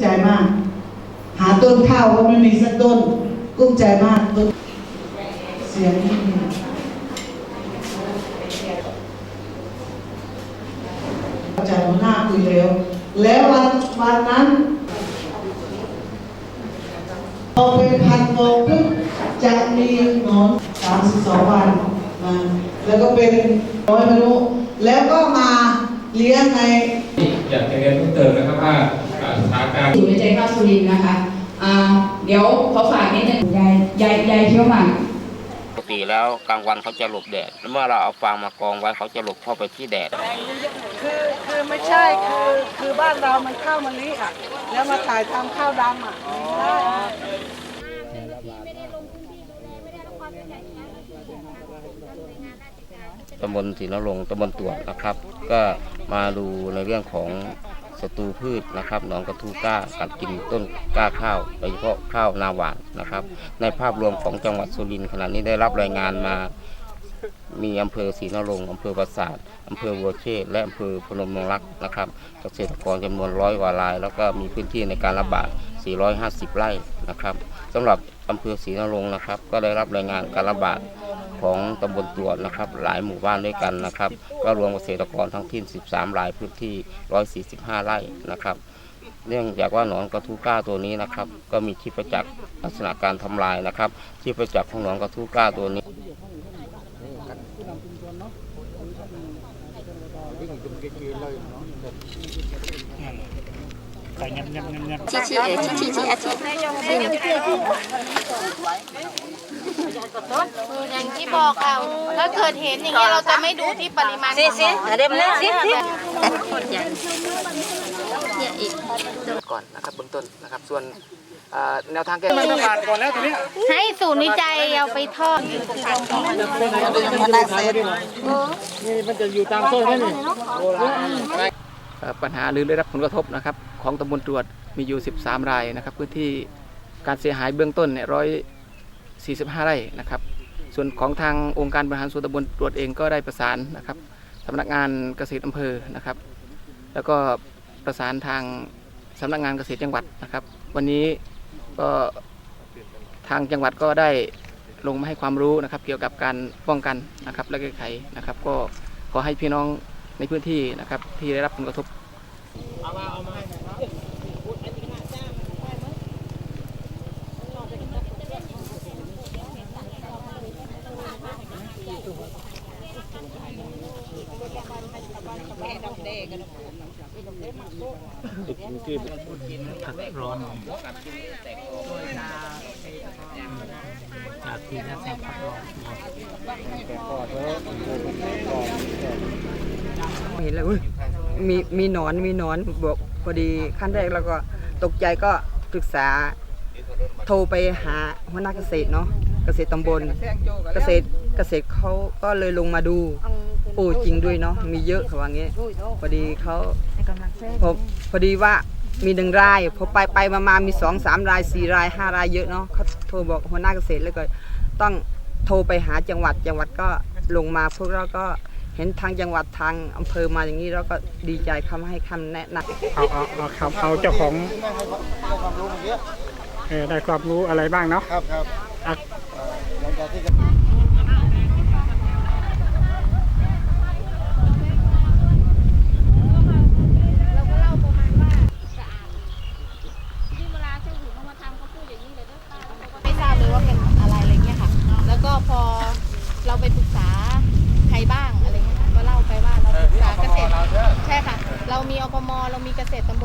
ใจมาก หาต้นข้าวก็ไม่มีสักต้น กุ้มใจมากต้นเสียงนี่ใจหัวหน้าคุยเร็วแล้ววันวันนั้นพอเป็นพันโมงครึ่งจะมีหนอนสามสิบสองวันมาแล้วก็เป็นร้อยไม่รู้แล้วก็มาเลี้ยงในอยากจะเรียนเพิ่มเติมนะครับว่าอ่า สถานการณ์อยู่ในใจข้าวสุรินทร์นะคะอ่าเดี๋ยวขอฝากนิดนึงยายยายยายเคี้ยวหมากปกติแล้วกลางวันเขาจะหลบแดดแล้วเมื่อเราเอาฟางมากองไว้เขาจะหลบเข้าไปที่แดด คือคือไม่ใช่คือคือบ้านเรามันข้าวมะลิอะ แล้วมาถ่ายทำข้าวดำอะไม่ได้ ตำบลศรีนรงค์ตำบลตรวจนะครับ ก็มาดูในเรื่องของ ศัตรูพืชนะครับหนองกระทูก้ากัดกินต้นกล้าข้าวโดยเฉพาะข้าวนาหวานนะครับ ในภาพรวมของจังหวัดสุรินทร์ขณะนี้ได้รับรายงานมามีอำเภอศรีนรงค์อำเภอปราสาทอำเภอวัวเชษและอำเภอพนมนงรักนะครับ เกษตรกรจำนวนร้อยกว่าราย แล้วก็มีพื้นที่ในการระบาด 450 ไร่นะครับสำหรับอำเภอศรีนรงค์นะครับ ก็ได้รับรายงานการระบาด ของตำบลตรวจนะครับ หลายหมู่บ้านด้วยกันนะครับ ก็รวมเกษตรกรทั้งที่ 13รายพื้นที่ 145 ไร่นะครับ เนื่องจากว่าหนอนกระทู้ก้าตัวนี้นะครับ ก็มีชีพจักรลักษณะการทำลายนะครับชีพจักรของหนอนกระทู้ก้าตัวนี้ชิชิเอชี้ชิเอชิ อย่างที่บอกค่ะถ้าเกิดเห็นอย่างเงี้ยเราจะไม่ดูที่ปริมาณสิสิเดี๋ยวนะสิสิเนี่ยอีกก่อนนะครับเบื้องต้นนะครับ ส่วนเอ่อแนวทางแก้ไขระบาดก่อนแล้วทีนี้ให้ศูนย์วิจัยเอาไปทอด นี่มันจะอยู่ตามต้นนี่ปัญหาหรือได้รับผลกระทบนะครับของตำบลตรวจมีอยู่ 13 รายนะครับพื้นที่การเสียหายเบื้องต้นเนี่ยร้อย สี่สิบห้าไร่นะครับ ส่วนของทางองค์การบริหารส่วนตำบลตรวจเองก็ได้ประสานนะครับสำนักงานเกษตรอำเภอนะครับ แล้วก็ประสานทางสำนักงานเกษตรจังหวัดนะครับ วันนี้ก็ทางจังหวัดก็ได้ลงมาให้ความรู้นะครับ เกี่ยวกับการป้องกันนะครับ และแก้ไขนะครับ ก็ขอให้พี่น้องในพื้นที่นะครับ ที่ได้รับผลกระทบเห็ นแล้วอุ๊ยมีมีหนอนมีหนอนบอกพอดีขั้นแรกเราก็ตกใจก็ปรึกษาโทรไปหาหัวหน้าเกษตรเนาะเกษตรตำบลเกษตรเกษตรเขาก็เลยลงมาดู โอ้จริงด้วยเนาะมีเยอะเขาว่างี้พอดีเขาพอพอดีว่ามีหนึ่งรายพอไปไปมามามีสองสามรายสี่รายห้ารายเยอะเนาะเขาโทรบอกหัวหน้าเกษตรแล้วก็ต้องโทรไปหาจังหวัดจังหวัดก็ลงมาพวกเราก็เห็นทางจังหวัดทางอำเภอมาอย่างนี้เราก็ดีใจคำให้คำแนะนำเอาเอาเอาครับเอาเจ้าของเออได้ความรู้อะไรบ้างเนาะครับครับอะหลังจากที่ ไม่ทราบเลยว่าเป็นอะไรอะไรเงี้ยค่ะ แล้วก็พอเรา ไปปรึกษาใครบ้างอะไรเงี้ยค่ะก็เล่าไปว่าเราปรึกษาเกษตรใช่ค่ะ เรามีอปมเรามีเกษตรตำบล